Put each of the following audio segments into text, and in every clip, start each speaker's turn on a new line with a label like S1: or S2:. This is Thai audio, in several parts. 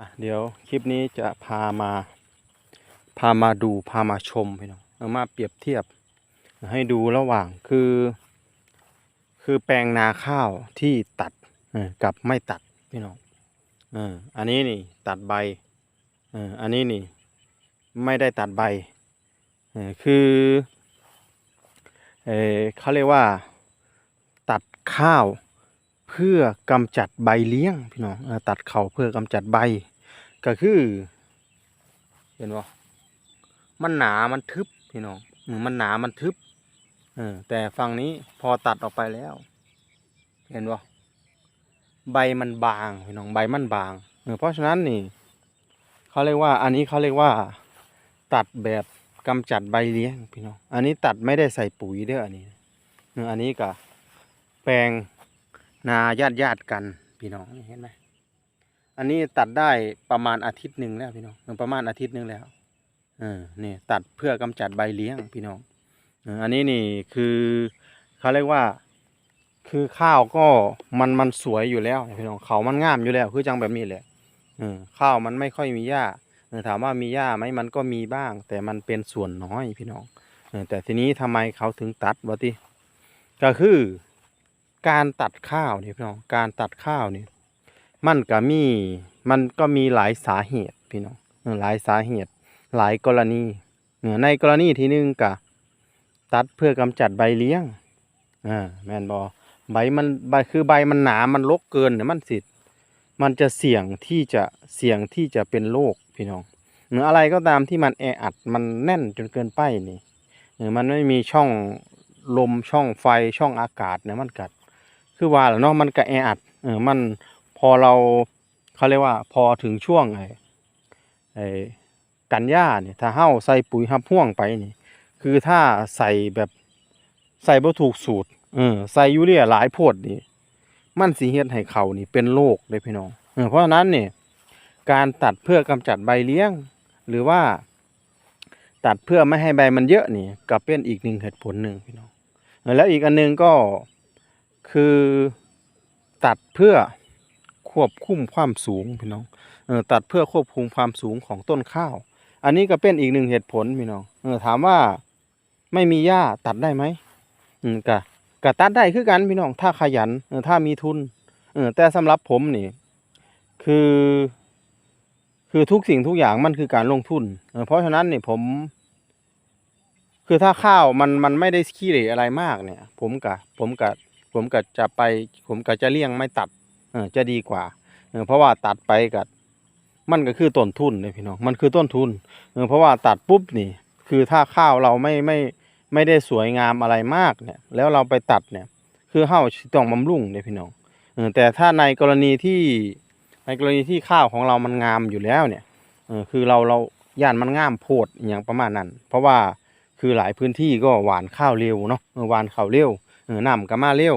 S1: อะเดี๋ยวคลิปนี้จะพามา พามาดูพามาชมพี่น้องเอามาเปรียบเทียบ ให้ดูระหว่างคือ คือแปลงนาข้าวที่ตัดกับไม่ตัดพี่น้องอออันนี้นี่ตัดใบอออันนี้นี่ไม่ได้ตัดใบคือเออเขาเรียกว่าตัดข้าว เพื่อกำจัดใบเลี้ยงพี่น้องตัดเขาเพื่อกำจัดใบ ก็คือ เห็นบ่มันหนามันทึบพี่น้องอืมมันหนามันทึบเออแต่ฝั่งนี้พอตัดออกไปแล้ว เห็นบ่ใบมันบางพี่น้องใบมันบางเออเพราะฉะนั้นนี่เขาเรียกว่า อันนี้เขาเรียกว่า ตัดแบบกำจัดใบเลี้ยงพี่น้อง อันนี้ตัดไม่ได้ใส่ปุ๋ยเด้ออันนี้เอออันนี้ก็แปลง นาญาติญาติกันพี่น้องนี่เห็นไหมอันนี้ตัดได้ประมาณอาทิตย์หนึ่งแล้วพี่น้องประมาณอาทิตย์หนึ่งแล้วเออนี่ตัดเพื่อกำจัดใบเลี้ยงพี่น้องอันนี้นี่คือเขาเรียกว่าคือข้าวก็มันมันสวยอยู่แล้วพี่น้องเขามันงามอยู่แล้วคือจังแบบนี้แหละเออข้าวมันไม่ค่อยมีหญ้าถามว่ามีหญ้าไหมมันก็มีบ้าง แต่มันเป็นส่วนน้อยพี่น้องแต่ทีนี้ทำไมเขาถึงตัดวะติก็คือ การตัดข้าวนี่พี่น้องการตัดข้าวนี่มันก็มีมันก็มีหลายสาเหตุพี่น้องหลายสาเหตุ หลายกรณีในกรณีที่หนึ่งก็ตัดเพื่อกำจัดใบเลี้ยงอ่าแมนบอใบมันใบคือใบมันหนามันรกเกินเนี่ยมันสิมันจะเสี่ยงที่จะเสี่ยงที่จะเป็นโรคพี่น้องหรืออะไรก็ตามที่มันแออัดมันแน่นจนเกินไปนี่หรือมันไม่มีช่องลมช่องไฟช่องอากาศเนี่ยมันกัด คือว่าแหละเนาะมันก็แออัดเออมันพอเราเขาเรียกว่าพอถึงช่วงไอ้ไอ้กันหญ้าเนี่ยถ้าเฮ้าใส่ปุ๋ยหับพ่วงไปนี่ คือถ้าใส่แบบใส่บ่ถูกสูตรเออใส่ยูเรียหลายโพดนี่ มันสิเฮ็ดให้เขานี่เป็นโรคเลยพี่น้องเออเพราะฉะนั้นเนี่ยการตัดเพื่อกำจัดใบเลี้ยง หรือว่า ตัดเพื่อไม่ให้ใบมันเยอะนี่ก็เป็นอีกหนึ่งเหตุผลหนึ่งพี่น้องแล้วอีกอันหนึงก็ คือตัดเพื่อควบคุมความสูงพี่น้องเออตัดเพื่อควบคุมความสูงของต้นข้าว อันนี้ก็เป็นอีกหนึ่งเหตุผลพี่น้องเออถามว่าไม่มีหญ้าตัดได้ไหมอืมก็ก็ตัดได้คือกันพี่น้องถ้าขยันเออถ้ามีทุนเออแต่สำหรับผมนี่คือ คือทุกสิ่งทุกอย่างมันคือการลงทุนเออเพราะฉะนั้นนี่ผม คือถ้าข้าวมันมันไม่ได้ขี้เหร่อะไรมากเนี่ย ผมกะผมกะ ผมกะจะไปผมกะจะเลี่ยงไม่ตัดเออจะดีกว่าเออเพราะว่าตัดไปกัมันก็คือต้นทุนเลยพี่น้องมันคือต้นทุนเออเพราะว่าตัดปุ๊บนี่ คือถ้าข้าวเราไม่ไม่ไม่ได้สวยงามอะไรมากเนี่ย แล้วเราไปตัดเนี่ย คือเฮาสิต้องบำรุงเลยพี่น้องเออแต่ถ้าในกรณีที่ในกรณีที่ข้าวของเรามันงามอยู่แล้วเนี่ยเออคือเราเราย่านมันงามโพดอย่างประมาณนั้น เพราะว่าคือหลายพื้นที่ก็หวานข้าวเร็วเนาะหวานข้าวเร็ว เออน้ำก็มาเร็ว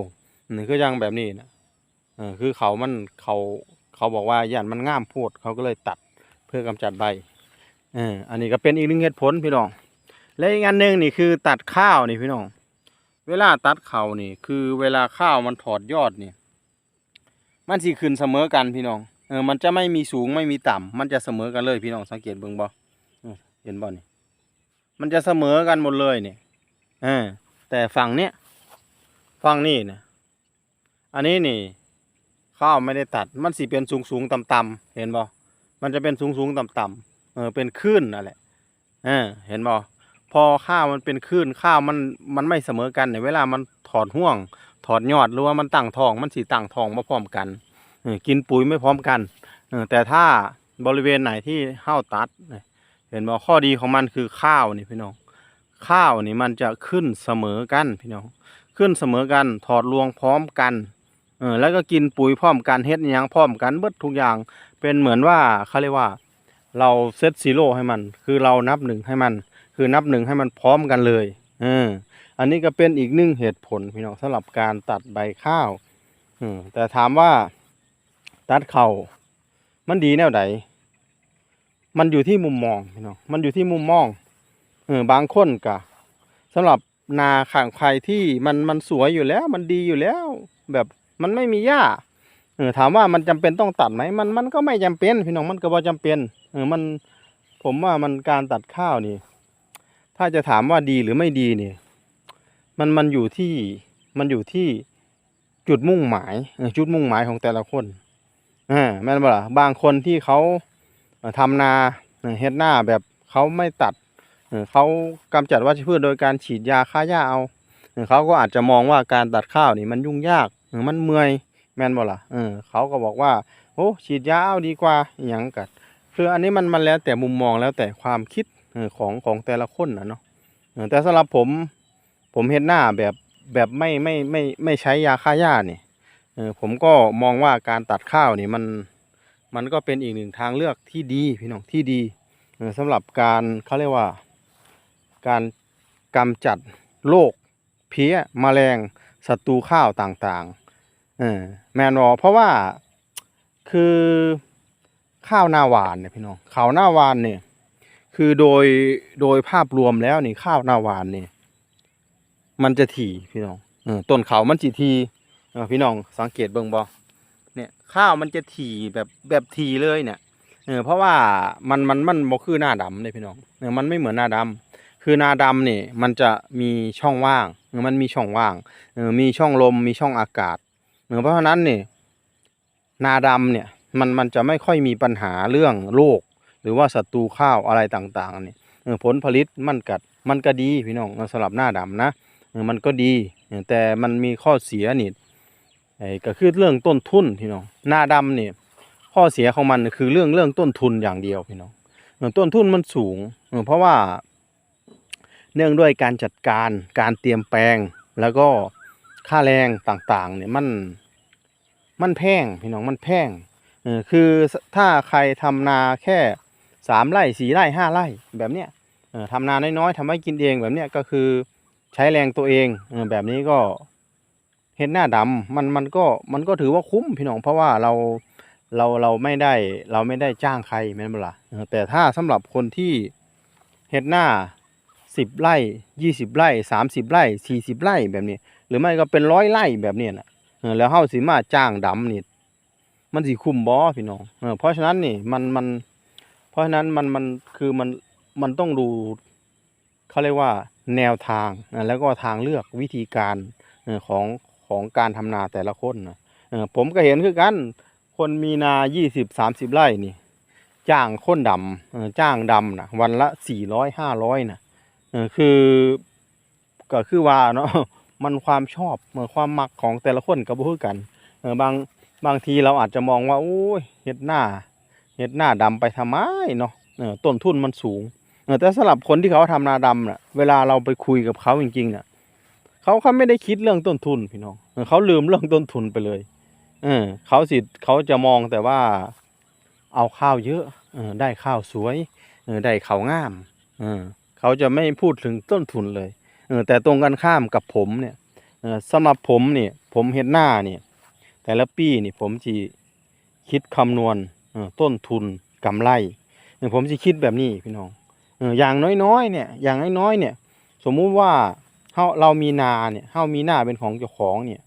S1: นี่คือยังแบบนี้นะเออคือเขามันเขาเขาบอกว่าย่านมันง่ามโพดเขาก็เลยตัดเพื่อกำจัดใบเอออันนี้ก็เป็นอีกหนึ่งเหตุผลพี่น้อง และอีกอันหนึ่งนี่คือตัดข้าวนี่พี่น้อง เวลาตัดเขานี่ คือเวลาข้าวมันถอดยอดนี่มันสิขึ้นเสมอกันพี่น้องเออมันจะไม่มีสูงไม่มีต่ำมันจะเสมอกันเลยพี่น้องสังเกตเบิ่งบ่เอเห็นบ่นี่มันจะเสมอกันหมดเลยเนี่ยเออแต่ฝั่งเนี้ย ฝั่งนี้เนี่ยอันนี้นี่ ข้าวไม่ได้ตัด มันสิเป็นสูงสูงต่ำต่ำเห็นบ่มันจะเป็นสูงสูงต่ำต่ำเออเป็นคลื่นนั่นแหละเออเห็นบ่พอข้าวมันเป็นคลื่นข้าวมันมันไม่เสมอกันเนี่ยเวลามันถอดห่วง ถอดยอดหรือว่ามันตั้งทองมันสีตั้งทองมาพร้อมกันเออกินปุ๋ยไม่พร้อมกันเออแต่ถ้าบริเวณไหนที่ห้าวตัด เห็นบ่ข้อดีของมันคือข้าวนี่พี่น้อง ข้าวนี่มันจะขึ้นเสมอกันพี่น้อง ขึ้นเสมอกัน ถอดรวงพร้อมกันเออแล้วก็กินปุ๋ยพร้อมกันเฮ็ดอิหยังพร้อมกันเบิดทุกอย่าง เป็นเหมือนว่าเขาเรียกว่า เราเซตซีโร่ให้มัน คือเรานับหนึ่งให้มัน คือนับหนึ่งให้มันพร้อมกันเลยเอออันนี้ก็เป็นอีกหนึ่งเหตุผลพี่น้องสำหรับการตัดใบข้าวอืมแต่ถามว่าตัดเขามันดีแนวใดมันอยู่ที่มุมมองพี่น้องมันอยู่ที่มุมมองเออบางคนกะสำหรับ นาข้างใครที่มันมันสวยอยู่แล้ว มันดีอยู่แล้ว แบบมันไม่มีหญ้าเออถามว่ามันจำเป็นต้องตัดไหมมันมันก็ไม่จำเป็น พี่น้องมันก็บ่จำเป็นเออมันผมว่ามันการตัดข้าวนี่ ถ้าจะถามว่าดีหรือไม่ดีนี่มันมันอยู่ที่มันอยู่ที่จุดมุ่งหมายจุดมุ่งหมายของแต่ละคนอ่าแม่นบ่ล่ะบางคนที่เขาเอ่อทำนาเฮ็ดหน้าแบบเขาไม่ตัด เขากำจัดวัชพืชโดยการฉีดยาฆ่าหญ้าเอาเออเขาก็อาจจะมองว่าการตัดข้าวนี่มันยุ่งยากมันเมื่อยแม่นบ่ล่ะเออเขาก็บอกว่าโอ้ฉีดยาเอาดีกว่าอย่างกัดคืออันนี้มันมันแล้วแต่มุมมองแล้วแต่ความคิดของของแต่ละคนนะเนาะแต่สำหรับผมผมเฮ็ดหน้าแบบแบบไม่ไม่ไม่ไม่ใช้ยาฆ่าหญ้านี่ผมก็มองว่าการตัดข้าวนี่มันมันก็เป็นอีกหนึ่งทางเลือกที่ดีพี่น้องที่ดีสำหรับการเขาเรียกว่า การกำจัดโรคเพี้ยแมลงศัตรูข้าวต่างๆเออแมนวอเพราะว่าคือข้าวหน้าหวานเนี่ยพี่น้องข้าวหน้าหวานเนี่ยคือโดยโดยภาพรวมแล้วนี่ข้าวหน้าหวานเนี่ยมันจะถี่พี่น้องอต้นเขามันจีทีพี่น้องสังเกตเบิ่งบ่เนี่ยข้าวมันจะถี่แบบแบบทีเลยเนี่ยเออเพราะว่ามันมันมันบ่คือหน้าดำเลยพี่น้องเออมันไม่เหมือนหน้าดำ คือนาดำนี่มันจะมีช่องว่าง มันมีช่องว่างมีช่องลมมีช่องอากาศเออเพราะฉะนั้นนี่นาดำเนี่ยมันมันจะไม่ค่อยมีปัญหาเรื่องโรคหรือว่าศัตรูข้าวอะไรต่างๆนี่เออผลผลิตมันกัดมันก็ดีพี่น้องสำหรับหน้าดำนะมันก็ดีแต่มันมีข้อเสียนี่ไอ้ก็คือเรื่องต้นทุนพี่น้องหน้าดำนี่ข้อเสียของมันคือเรื่องเรื่องต้นทุนอย่างเดียวพี่น้องต้นทุนมันสูงเออเพราะว่า เนื่องด้วยการจัดการการเตรียมแปลง แล้วก็ค่าแรงต่างๆ เนี่ยมันมันแพงพี่น้องมันแพงเออคือถ้าใครทำนาแค่สามไร่สี่ไร่ห้าไร่แบบเนี้ยเออทำนาน้อยๆทำไว้กินเองแบบเนี้ยก็คือใช้แรงตัวเองเออแบบนี้ก็เห็นหน้าดำมันมันก็มันก็ถือว่าคุ้มพี่น้องเพราะว่าเราเราเราไม่ได้เราไม่ได้จ้างใครแม่นบ่ล่ะแต่ถ้าสำหรับคนที่เฮ็ดหน้า สิบไร่ยี่สิบไร่สามสิบไร่สี่สิบไร่แบบนี้ หรือไม่ก็เป็นร้อยไร่แบบนี้นะเออแล้วเฮาสิมาจ้างดำนี่มันสิคุ้มบ่พี่น้องเออเพราะฉะนั้นนี่มันมัน เพราะฉะนั้นมันมันคือมันมันต้องดูเขาเรียกว่าแนวทางแล้วก็ทางเลือกวิธีการของของการทำนาแต่ละคนนะเออผมก็เห็นคือกัน คนมีนายี่สิบสามสิบไร่นี่ จ้างคนดำเออจ้างดำนะวันละสี่ร้อยห้าร้อยนะ คือก็คือว่าเนาะมันความชอบเออความมักของแต่ละคนก็บ่คือกันเออบางบางทีเราอาจจะมองว่าโอ้ยเฮ็ดหน้าเฮ็ดหน้าดำไปทำไมเนาะเออต้นทุนมันสูงเออแต่สำหรับคนที่เขาทำนาดำน่ะ เวลาเราไปคุยกับเขาจริงๆน่ะเขาเขาไม่ได้คิดเรื่องต้นทุนพี่น้องเออเขาลืมเรื่องต้นทุนไปเลยเออเขาสิเขาจะมองแต่ว่าเอาข้าวเยอะเออได้ข้าวสวยเออได้ข้าวงามเออ เขาจะไม่พูดถึงต้นทุนเลยเออแต่ตรงกันข้ามกับผมเนี่ยเออสำหรับผมเนี่ยผมเห็นหน้าเนี่ยแต่ละปีนี่ผมจีคิดคำนวณออต้นทุนกำไรผมจะคิดแบบนี้พี่น้องอย่างน้อยๆเนี่ยอย่างน้อยๆเนี่ยสมมุติว่าเฮาเรามีนาเนี่ยเฮามีนาเป็นของเจ้าของเนี่ย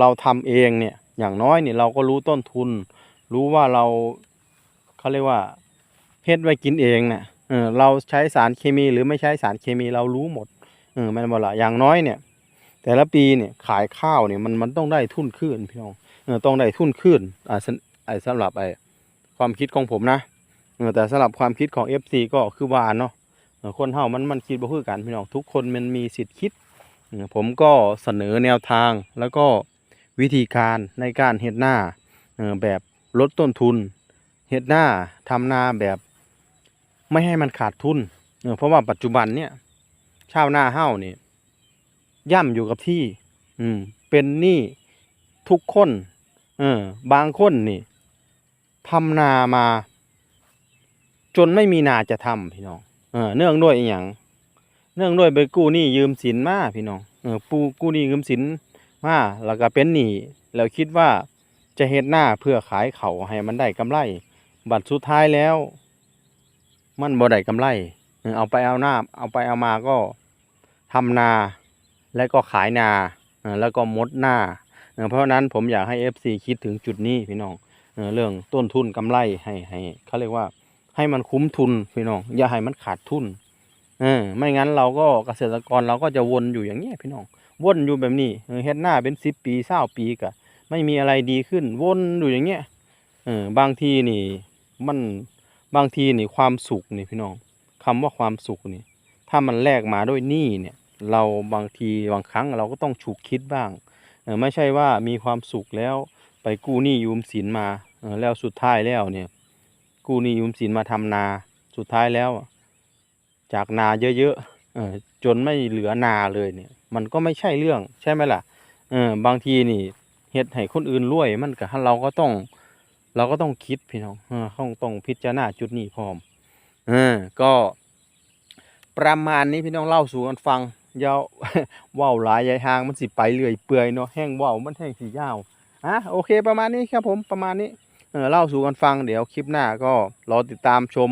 S1: เราทำเองเนี่ยอย่างน้อยเนี่ยเราก็รู้ต้นทุน รู้ว่าเราเขาเรียกว่าเฮ็ดไว้กินเองน่ะ เออเราใช้สารเคมีหรือไม่ใช้สารเคมีเรารู้หมดเออแมันบ่ละอย่างน้อยเนี่ย แต่ละปีเนี่ยขายข้าวเนี่ยมันมันต้องได้ทุนขึ้นพี่น้องเออต้องได้ทุนขึ้นอ่าสไอ้สำหรับไอ้ความคิดของผมนะเออแต่สำหรับความคิดของ FC ก็คือว่าเนาะคนเฮามันมันคิดบ่คือกันพี่น้องทุกคนมันมีสิทธิ์คิดผมก็เสนอแนวทางแล้วก็วิธีการในการเฮ็ดหน้าแบบลดต้นทุนเฮ็ดหน้าทำนาแบบ ไม่ให้มันขาดทุนเพราะว่าปัจจุบันเนี่ยชาวนาเฮานี่ย่ำอยู่กับที่ อืม เป็นหนี้ทุกคนเออบางคนนี่ทำนามา จนไม่มีนาจะทำพี่น้องเออเนื่องด้วยอย่างเนื่องด้วยไปกู้หนี้ยืมสินมาพี่น้องเออปูกู้หนี้ยืมสินมาแล้วก็เป็นหนี้แล้วคิดว่าจะเฮ็ดหน้าเพื่อขายเขาให้มันได้กำไร บัตรสุดท้ายแล้ว มันบ่ได้กำไร เอาไปเอาหน้า เอาไปเอามาก็ทำนาแล้วก็ขายนาแล้วก็มดหน้า เพราะนั้นผมอยากให้ FC คิดถึงจุดนี้พี่น้องเรื่องต้นทุนกำไรให้ให้เขาเรียกว่าให้มันคุ้มทุนพี่น้อง อย่าให้มันขาดทุนเออไม่งั้นเราก็เกษตรกรเราก็จะวนอยู่อย่างเงี้ยพี่น้อง วนอยู่แบบนี้เออเฮ็ดหน้าเป็นสิบปีเศร้าปีกะไม่มีอะไรดีขึ้น วนอยู่อย่างเงี้ยเออบางทีนี่มัน บางทีนี่ความสุขนี่พี่น้องคำว่าความสุขนี่ถ้ามันแลกมาด้วยหนี้เนี่ย เราบางทีบางครั้งเราก็ต้องฉุกคิดบ้างไม่ใช่ว่ามีความสุขแล้วไปกู้หนี้ยืมสินมาแล้วสุดท้ายแล้วเนี่ย กู้หนี้ยืมสินมาทำนา สุดท้ายแล้ว จากนาเยอะๆเอจนไม่เหลือนาเลยเนี่ย มันก็ไม่ใช่เรื่องใช่ไหมล่ะเออบางทีนี่เฮ็ดให้คนอื่นรวยมันก็เราก็ต้อง เราก็ต้องคิดพี่น้องเออต้องต้องพิจารณาจุดนี้พร้อมเออก็ประมาณนี้พี่น้องเล่าสู่กันฟังยาวว้าหลายยายหางมันสิไปเรื่อยเปื่อยเนาะแห้งว้าวมันแห้งสิยาวอะโอเคประมาณนี้ครับผมประมาณนี้เออเล่าสู่กันฟังเดี๋ยวคลิปหน้าก็รอติดตามชม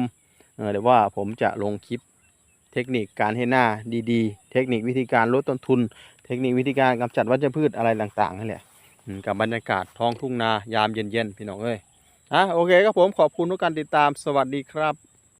S1: เออเดี๋ยวว่าผมจะลงคลิปเทคนิคการให้หน้าดีๆ เทคนิควิธีการลดต้นทุน เทคนิควิธีการกำจัดวัชพืชอะไรต่างๆนั่นแหละกับบรรยากาศท้องทุ่งนายามเย็นๆพี่น้องเอ้ย อะโอเคครับผมขอบคุณทุกการติดตามสวัสดีครับ